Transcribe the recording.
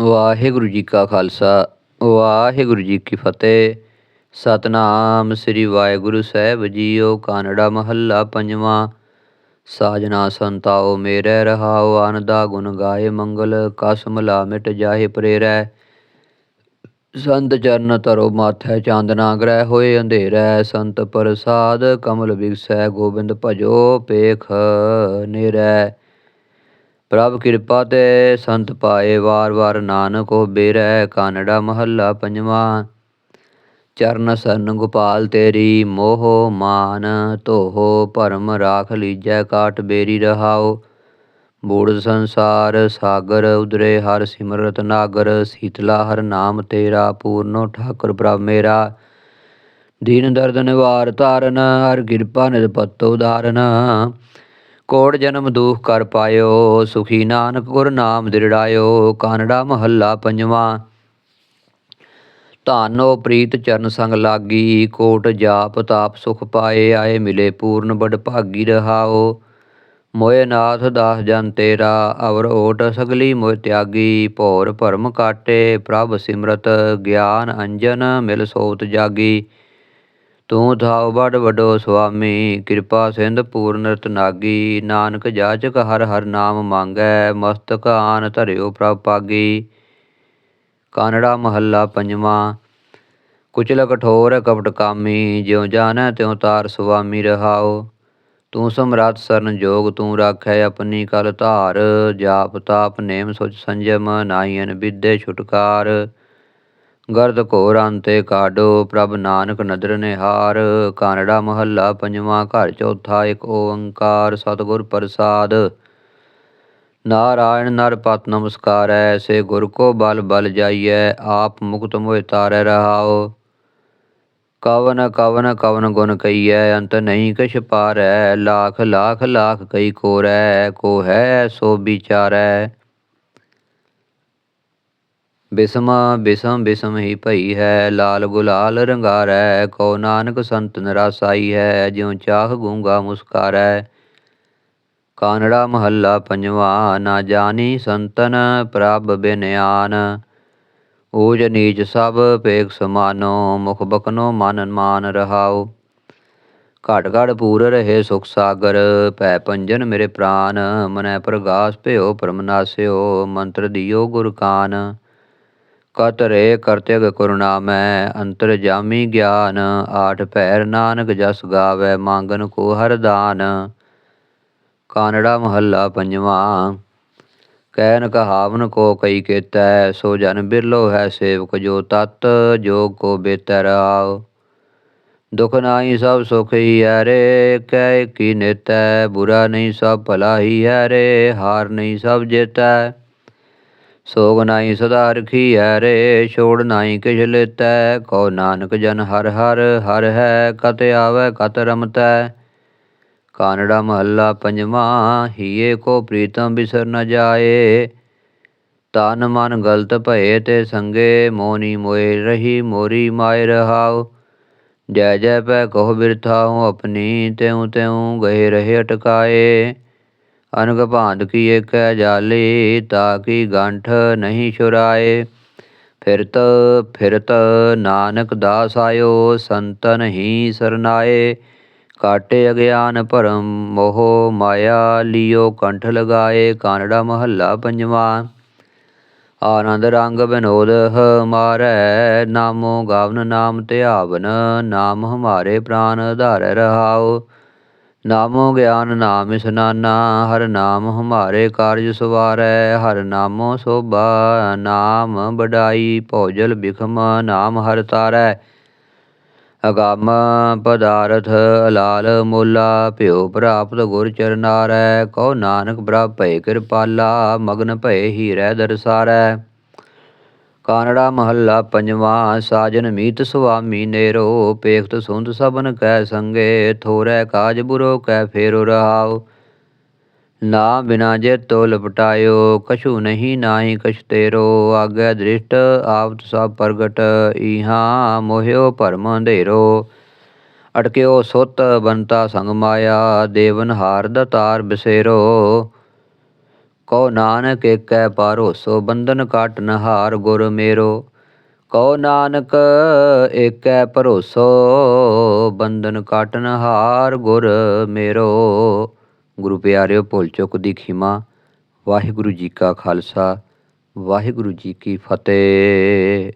ਵਾਹਿਗੁਰੂ ਜੀ ਕਾ ਖਾਲਸਾ, ਵਾਹਿਗੁਰੂ ਜੀ ਕੀ ਫਤਿਹ। ਸਤਨਾਮ ਸ੍ਰੀ ਵਾਹਿਗੁਰੂ ਸਾਹਿਬ ਜੀਓ, ਕਾਨੜਾ ਮਹੱਲਾ ਪੰਜਵਾਂ। ਸਾਜਨਾ ਸੰਤਾਓ ਮੇਰੇ, ਰਹਾਓ ਆਨੰਦਾ ਗੁਣ ਗਾਏ ਮੰਗਲ ਕਸ ਮਲਾ ਮਿਟ ਜਾਹੇ ਪ੍ਰੇਰੈ। ਸੰਤ ਚਰਨ ਤਰੋ ਮਾਥੈ ਚਾਂਦਨਾ ਗ੍ਰਹਿ ਹੋਏ ਅੰਧੇਰੈ। ਸੰਤ ਪ੍ਰਸਾਦ ਕਮਲ ਬਿਗਸੈ ਗੋਬਿੰਦ ਭਜੋ ਪੇਖ ਨਿਰੈ। ਪ੍ਰਭ ਕਿਰਪਾ ਤੇ ਸੰਤ ਪਾਏ ਵਾਰ ਵਾਰ ਨਾਨਕ ਹੋ ਬੇਰੈ ਕਾਨੜਾ ਮਹੱਲਾ ਪੰਜਵਾਂ। ਚਰਨ ਸਰਨ ਗੋਪਾਲ ਤੇਰੀ ਮੋਹ ਮਾਨ, ਧੋਹ ਭਰਮ ਰਾਖ ਲੀਜੈ, ਕਾਟ ਬੇਰੀ ਰਹਾਓ ਬੂੜ ਸੰਸਾਰ ਸਾਗਰ ਉਦਰੇ, ਹਰ ਸਿਮਰਤ ਨਾਗਰ, ਸੀਤਲਾ ਹਰ ਨਾਮ ਤੇਰਾ, ਪੂਰਨੋ ਠਾਕੁਰ ਪ੍ਰਭ ਮੇਰਾ। ਦੀਨ ਦਰਦ ਨਿਵਾਰ ਤਾਰਨ ਹਰ ਕਿਰਪਾ ਨਿਰਪਤ ਉਦਾਹਰਨ ਕੋੜ ਜਨਮ ਦੂਖ ਕਰ ਪਾਇਓ, ਸੁਖੀ ਨਾਨਕ ਗੁਰ ਨਾਮ ਦਿਰੜਾਇਓ, ਕਾਨੜਾ ਮਹੱਲਾ ਪੰਜਵਾਂ। ਧਾਨੋ ਪ੍ਰੀਤ ਚਰਨ ਸੰਗ ਲਾਗੀ, ਕੋਟ ਜਾਪ ਤਾਪ ਸੁਖ ਪਾਏ, ਆਏ ਮਿਲੇ ਪੂਰਨ ਬੜ ਭਾਗੀ ਰਹਾਓ। ਮੋਏ ਨਾਥ ਦਾਸ ਜਨ ਤੇਰਾ, ਅਵਰ ਓਟ ਸਗਲੀ ਮੋਇ ਤਿਆਗੀ, ਭੋਰ ਭਰਮ ਕਾਟੇ ਪ੍ਰਭ ਸਿਮਰਤ, ਗਿਆਨ ਅੰਜਨ ਮਿਲ ਸੋਤ ਜਾਗੀ। ਤੂੰ ਥਾਉ ਬੜ ਵਡੋ ਸੁਆਮੀ, ਕਿਰਪਾ ਸਿੰਧ ਪੂਰਨ ਰਤਨਾਗੀ, ਨਾਨਕ ਜਾਚਕ ਹਰ ਹਰ ਨਾਮ ਮੰਗੈ, ਮਸਤਕ ਆਨ ਧਰਿਓ ਪ੍ਰਭ ਪਾਗੀ। ਕਾਨੜਾ ਮਹੱਲਾ ਪੰਜਵਾਂ, ਕੁਚਲ ਕਠੋਰ ਕਪਟ ਕਾਮੀ, ਜਿਉ ਜਾਣੈ ਤਿਉ ਤਾਰ ਸੁਆਮੀ ਰਹਾਓ ਤੂੰ ਸਮਰਾਤ ਸਰਨ ਜੋਗ, ਤੂੰ ਰਾਖੈ ਆਪਣੀ ਕਲ ਧਾਰ, ਜਾਪ ਤਾਪ ਨੇਮ ਸੁਚ ਸੰਜਮ ਨਾਹੀਨ ਵਿਦੇ ਛੁਟਕਾਰ। ਗਰਦ ਘੋਰ ਅੰਤੇ ਕਾਡੋ ਪ੍ਰਭ ਨਾਨਕ ਨਦਰ ਨਿਹਾਰ। ਕਾਨੜਾ ਮਹੱਲਾ ਪੰਜਵਾਂ ਘਰ, ਚੌਥਾ ਇੱਕ ਓੰਕਾਰ, ਸਤਿਗੁਰ ਪ੍ਰਸਾਦ। ਨਾਰਾਇਣ ਨਰ ਪਤ ਨਮਸਕਾਰੈ, ਸੇ ਗੁਰ ਕੋ ਬਲ ਬਲ ਜਾਈਐ, ਆਪ ਮੁਕਤ ਮੋਇ ਤਾਰੈ ਰਹਾਓ ਕਵਨ ਕਵਨ ਕਵਨ ਗੁਣ ਕਈਐ ਅੰਤ ਨਹੀਂ ਕਛ ਪਾਰੈ, ਲਾਖ ਲਾਖ ਲਾਖ ਕਈ ਕੋਰੈ, ਕੋ ਹੈ ਸੋ ਵਿਚਾਰੈ। ਬਿਸਮ ਬਿਸਮ ਬਿਸਮ ਹੀ ਭਈ ਹੈ, ਲਾਲ ਗੁਲਾਲ ਰੰਗਾਰੈ ਕੋ ਨਾਨਕ ਸੰਤ ਨਰਾਸਾਈ ਹੈ, ਜਿਉ ਚਾਹ ਗੂੰਗਾ ਮੁਸਕਾਰੈ। ਕਾਨੜਾ ਮਹੱਲਾ ਪੰਜਵਾ, ਨਾ ਜਾਣੀ ਸੰਤਨ ਪ੍ਰਭ ਬਿਨਿਆਨ ਊਜ ਨੀਚ ਸਭ ਪੇਖ ਸਮਾਨੋ, ਮੁਖ ਬਕਨੋ ਮਨ ਮਾਨ ਰਹਾਓ ਘਟ ਘਟ ਪੂਰ ਰਹੇ ਸੁਖ ਸਾਗਰ ਭੈ ਪੰਜਨ ਮੇਰੇ ਪ੍ਰਾਨ। ਮਨੈ ਪ੍ਰਗਾਸ ਭਇਓ ਪਰਮਨਾਸਿਓ ਮੰਤਰ ਦਿਓ ਗੁਰ ਕਾਨ। ਕਤ ਰੇ ਕਰਤਿਗ ਕਰੁਣਾਮੈ ਅੰਤਰ ਜਾਮੀ ਗਿਆਨ, ਆਠ ਪੈਰ ਨਾਨਕ ਜਸ ਗਾਵੇ, ਮੰਗਨ ਕੋ ਹਰ ਦਾਨ। ਕਾਨੜਾ ਮਹੱਲਾ ਪੰਜਵਾਂ ਕਹਿਨ ਕਹਾਵਨ ਕੋ ਕਈ ਕੇਤੈ, ਸੋ ਜਨ ਬਿਰਲੋ ਹੈ ਸੇਵਕ ਜੋ ਤਤ, ਜੋਗ ਕੋ ਬੇਤੈ ਰਾਵ ਦੁਖ ਨਾਹੀ ਸਭ ਸੁਖ ਹੀ ਹੈ ਰੇ ਕਹਿ ਕੀ ਨਿਤੈ, ਬੁਰਾ ਨਹੀਂ ਸਭ ਭਲਾ ਹੀ ਹੈ ਰੇ, ਹਾਰ ਨਹੀਂ ਸਭ ਜੇਤੈ। ਸੋਗ ਨਾਹੀ ਸਦਾ ਰਖੀ ਹੈ ਰੇ, ਛੋੜ ਨਾਹੀ ਕਿਛ ਲੇਤੈ। ਕੋ ਨਾਨਕ ਜਨ ਹਰ ਹਰ ਹਰ ਹੈ ਕਤ ਆਵੈ ਕਤ ਰਮਤੈ। ਕਾਨੜਾ ਮਹੱਲਾ ਪੰਜਵਾਂ, ਹੀਏ ਕੋ ਪ੍ਰੀਤਮ ਬਿਸਰ ਨ ਜਾਏ। ਤਨ ਮਨ ਗਲਤ ਭਏ ਤੇ ਸੰਗੇ, ਮੋਨੀ ਮੋਏ ਰਹੀ ਮੋਰੀ ਮਾਇ ਰਹਾਉ। ਜੈ ਜੈ ਪੈ ਕਹੋ ਬਿਰਥਾਉ ਆਪਣੀ, ਤਿਉ ਤਿਉ ਗਏ ਰਹੇ ਅਟਕਾਏ। ਅਨਗ ਭਾਂਤ ਕੀ ਏਕੈ ਜਾਲੀ ਤਾਕੀ ਗੰਠ ਨਹੀਂ ਛੁਰਾਏ। ਫਿਰਤ ਫਿਰਤ ਨਾਨਕ ਦਾਸ ਆਇਓ ਸੰਤਨ ਹੀ ਸਰਨਾਏ। ਕਾਟੇ ਅਗਿਆਨ ਭਰਮ ਮੋਹ ਮਾਇਆ ਲਿਓ ਕੰਠ ਲਗਾਏ, ਕਾਨੜਾ ਮਹੱਲਾ ਪੰਜਵਾਂ। ਆਨੰਦ ਰੰਗ ਬਿਨੋਦ ਹਮਾਰੈ ਨਾਮੋ ਗਾਵਨ ਨਾਮ ਧਿਆਵਨ, ਨਾਮ ਹਮਾਰੇ ਪ੍ਰਾਨ ਧਾਰੈ ਰਹਾਓ ਨਾਮੋ ਗਿਆਨ ਨਾਮ ਇਸਨਾਨਾ ਹਰ ਨਾਮ ਹਮਾਰੇ ਕਾਰਜ ਸਵਾਰੈ, ਹਰ ਨਾਮੋ ਸੋਭਾ, ਨਾਮ ਬਡਾਈ, ਭੋਜਲ ਬਿਖਮ, ਨਾਮ ਹਰ ਤਾਰੈ। ਅਗੰਮ ਪਦਾਰਥ ਲਾਲ ਮੋਲਾ ਭਿਓ ਪ੍ਰਾਪਤ ਗੁਰ ਚਰਨਾਰੈ ਕਉ ਨਾਨਕ ਪ੍ਰਭ ਭਏ ਕਿਰਪਾਲਾ, ਮਗਨ ਭਏ ਹੀਰੈ ਦਰਸਾਰੈ। ਕਾਨੜਾ ਮਹੱਲਾ ਪੰਜਵਾਂ, ਸਾਜਨ ਮੀਤ ਸੁਆਮੀ ਨੇਰੋ ਪੇਖਤ ਸੁੰਦ ਸਭਨ ਕੈ ਸੰਗੇ, ਥੋਰੈ ਕਾਜ ਬੁਰੋ ਕੈ ਫੇਰੋ ਰਹਾਓ ਨਾ ਬਿਨਾ ਜੇ ਤੋ ਲਪਟਾਇਓ, ਕਛੂ ਨਹੀਂ ਨਾਹੀ ਕਛ ਤੇਰੋ। ਆਗੇ ਦ੍ਰਿਸ਼ਟ ਆਪਤ ਸਭ ਪ੍ਰਗਟ, ਈਹਾ ਮੋਹਿਓ ਭਰਮ ਅੰਧੇਰੋ। ਅਟਕਿਓ ਸੁਤ, ਬੰਤਾ ਸੰਗ ਮਾਇਆ, ਦੇਵਨ ਹਾਰ ਦਤਾਰ ਬਸੇਰੋ। ਕਉ ਨਾਨਕ ਏਕੈ ਭਰੋਸੋ ਬੰਧਨ ਕਾਟਨ ਹਾਰ ਗੁਰ ਮੇਰੋ। ਕਉ ਨਾਨਕ ਏਕੈ ਭਰੋਸੋ, ਬੰਧਨ ਕਾਟਨ ਹਾਰ ਗੁਰ ਮੇਰੋ। ਗੁਰੂ ਪਿਆਰਿਓ, ਭੁੱਲ ਚੁੱਕ ਦੀ ਖਿਮਾ, ਵਾਹਿਗੁਰੂ ਜੀ ਕਾ ਖਾਲਸਾ, ਵਾਹਿਗੁਰੂ ਜੀ ਕੀ ਫਤਿਹ।